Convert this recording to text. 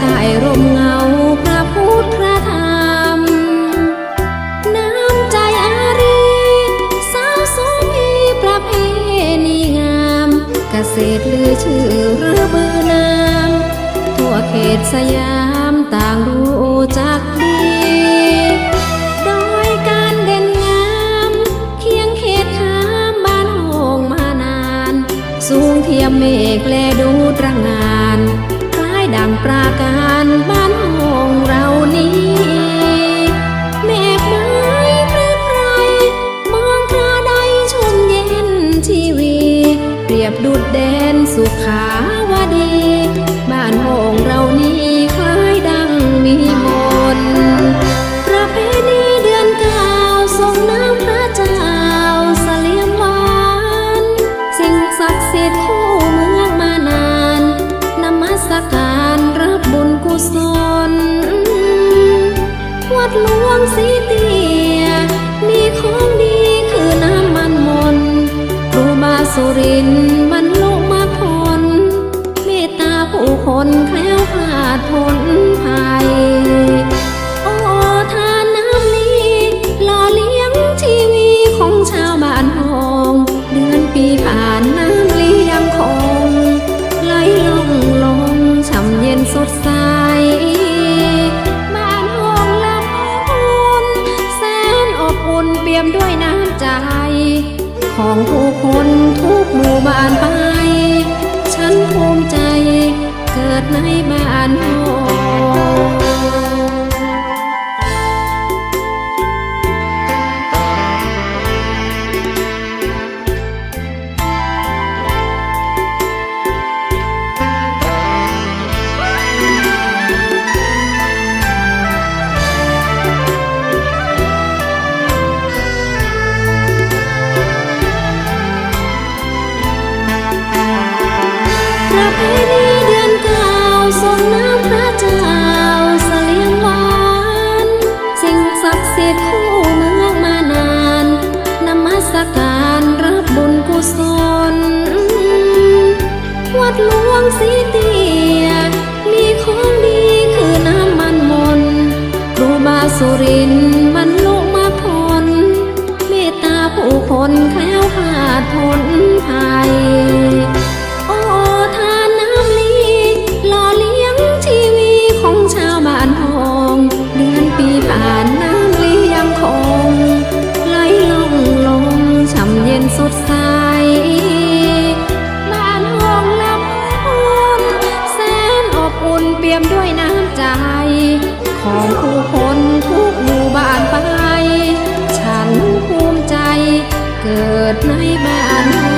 ใต้ร่มเงาพระพุทธธรรม น้ำใจอารีสาวสมีประเพณีงาม เกษตรลือชื่อหรือเบือนาม ทั่วเขตสยามต่างรู้จัก บดุดแดนสุขาวดี บ้านโหงเรานี้คล้ายดังมีมนประเพณีเดือนเก้าส่งน้ำพระเจ้าเสลียมหวาน สิ่งศักดิ์สิทธิ์คู่เมืองมานานนมัสการรับบุญกุศล วัดหลวงสีตี ดใส บ้านห้องลำพูนแสนอบอุ่นเปี่ยมด้วยน้ำใจ ของผู้คนทุกหมู่บ้านไป ฉันภูมิใจเกิดในบ้านหง การรับบุญกุศล วัดหลวงสีเตีย มีของดีคือน้ำมันมนครูบาสุรินมันลุมาพลเมตตาผู้คนแคล้วคลาดพ้นภัย ใส บ้านห้องลำพูนแสนอบอุ่นเปียมด้วยน้ำใจ ของผู้คนทุกหมู่บ้านไป ฉันภูมิใจเกิดในบ้าน